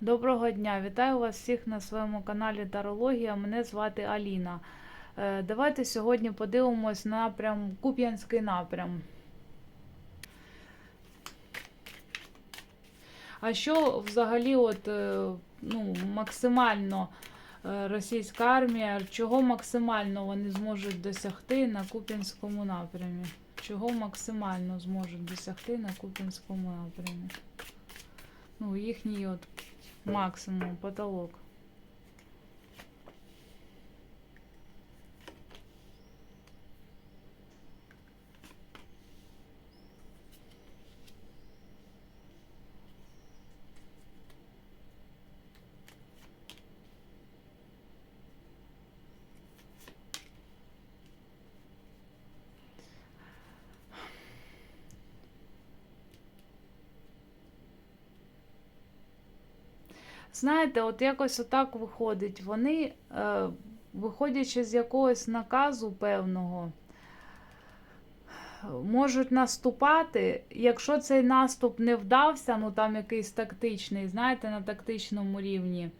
Доброго дня! Вітаю вас всіх на своєму каналі Тарологія. Мене звати Аліна. Е, Давайте сьогодні подивимось напрям Куп'янський напрям. А що взагалі, от, е, ну, максимально е, російська армія, чого максимально вони зможуть досягти на Куп'янському напрямі? Чого максимально зможуть досягти на Куп'янському напрямі? Ну, їхній от максимум, потолок. Знаєте, от якось отак виходить. Вони, е, виходячи з якогось наказу певного, можуть наступати. Якщо цей наступ не вдався, ну там якийсь тактичний, знаєте, на тактичному рівні,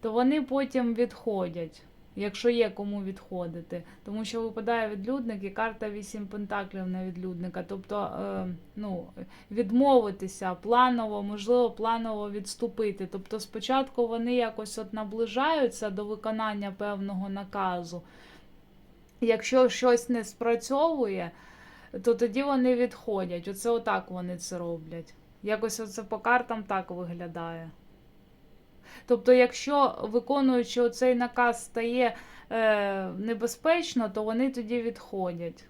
то вони потім відходять. Якщо є кому відходити, тому що випадає відлюдник і карта 8 пентаклів на відлюдника. Тобто, е, ну, відмовитися планово, можливо, планово відступити. Тобто, спочатку вони якось от наближаються до виконання певного наказу. Якщо щось не спрацьовує, то тоді вони відходять. Оце отак вони це роблять. Якось оце по картам так виглядає. Тобто, якщо виконуючи оцей наказ стає е, небезпечно, то вони тоді відходять.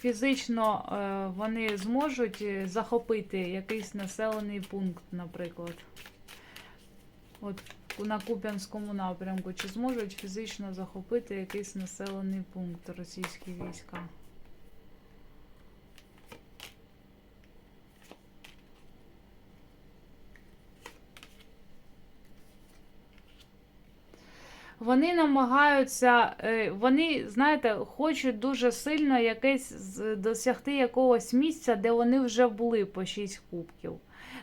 Фізично е, вони зможуть е, захопити якийсь населений пункт, наприклад. От на Куп'янському напрямку. Чи зможуть фізично захопити якийсь населений пункт російські війська? Вони намагаються, е, вони, знаєте, хочуть дуже сильно якесь досягти якогось місця, де вони вже були по 6 кубків.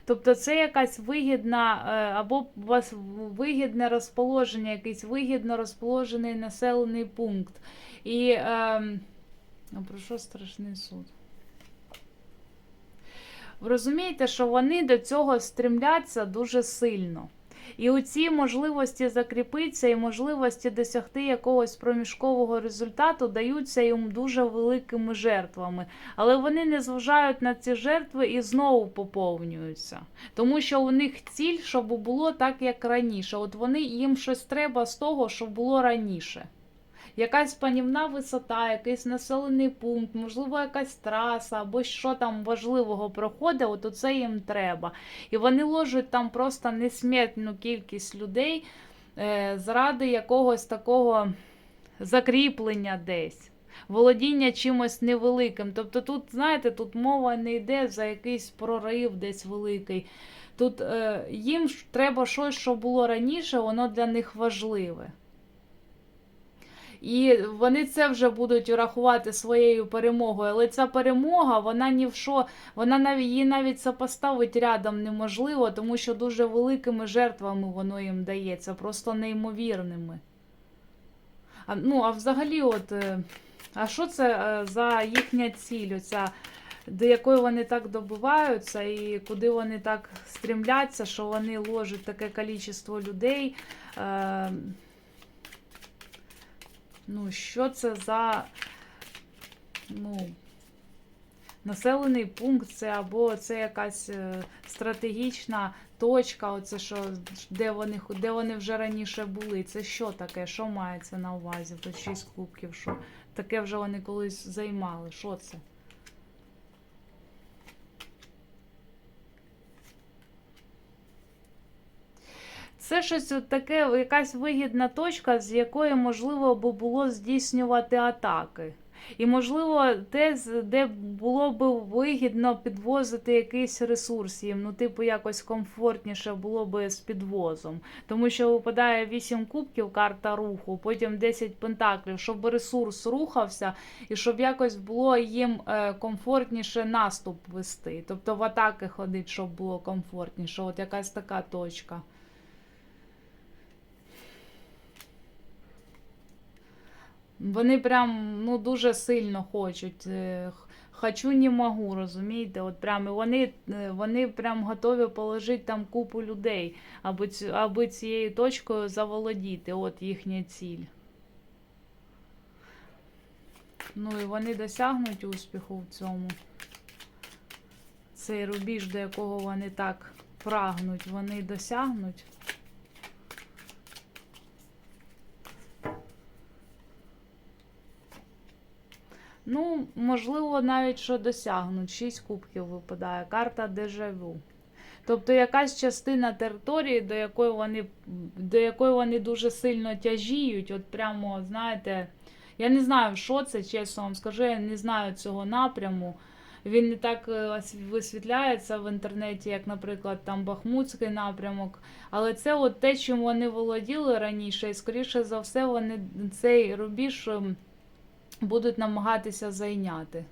Тобто це якась вигідна, е, або у вас вигідне розположення, якийсь вигідно розположений населений пункт. І е, про що страшний суд? Ви розумієте, що вони до цього стремляться дуже сильно. І у ці можливості закріпитися і можливості досягти якогось проміжкового результату даються їм дуже великими жертвами. Але вони не зважають на ці жертви і знову поповнюються. Тому що у них ціль, щоб було так, як раніше. От вони їм щось треба з того, що було раніше. Якась панівна висота, якийсь населений пункт, можливо, якась траса, або що там важливого проходить, от оце їм треба. І вони ложать там просто несмітну кількість людей е, заради якогось такого закріплення десь. Володіння чимось невеликим. Тобто тут, знаєте, тут мова не йде за якийсь прорив десь великий. Тут е, їм треба щось, що було раніше, воно для них важливе. І вони це вже будуть рахувати своєю перемогою. Але ця перемога, вона ні в що, вона навіть її навіть сопоставити рядом неможливо, тому що дуже великими жертвами воно їм дається, просто неймовірними. А, ну, а взагалі, от, е, а що це е, за їхня ціль? Оця, до якої вони так добиваються, і куди вони так стрімляться, що вони ложать таке кількість людей. Е, Ну, що це за ну, населений пункт, це або це якась е, стратегічна точка, оце що, де вони, де вони вже раніше були. Це що таке? Що мається на увазі? Тут шість кубків, що таке вже вони колись займали. Що це? Це щось таке, якась вигідна точка, з якої можливо би було здійснювати атаки. І, можливо, те, де було б вигідно підвозити якийсь ресурс їм, ну, типу, якось комфортніше було б з підвозом. Тому що випадає 8 кубків, карта руху, потім 10 пентаклів, щоб ресурс рухався і щоб якось було їм е, комфортніше наступ вести. Тобто в атаки ходить, щоб було комфортніше. От якась така точка. Вони прям ну, дуже сильно хочуть. е, Хочу, не можу, розумієте? От прям вони, е, вони прям готові положити там купу людей, аби, аби цією точкою заволодіти. От їхня ціль. Ну і вони досягнуть успіху в цьому. Цей рубіж, до якого вони так прагнуть, вони досягнуть. Ну, можливо, навіть що досягнуть. Шість кубків випадає. Карта дежавю. Тобто якась частина території, до якої вони, до якої вони дуже сильно тяжіють, от прямо, знаєте, я не знаю, що це, чесно вам скажу, я не знаю цього напряму. Він не так е, висвітляється в інтернеті, як, наприклад, там Бахмутський напрямок. Але це от те, чим вони володіли раніше, і скоріше за все, вони цей рубіж ем, будуть намагатися зайняти.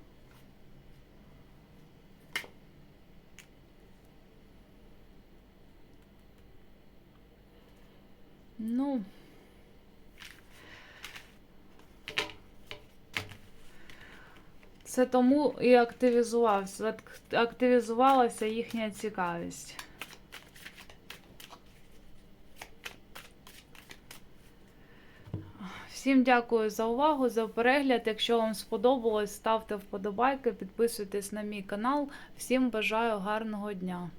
Ну. Це тому і активізувався, ак- активізувалася їхня цікавість. Всім дякую за увагу, за перегляд. Якщо вам сподобалось, ставте вподобайки, підписуйтесь на мій канал. Всім бажаю гарного дня.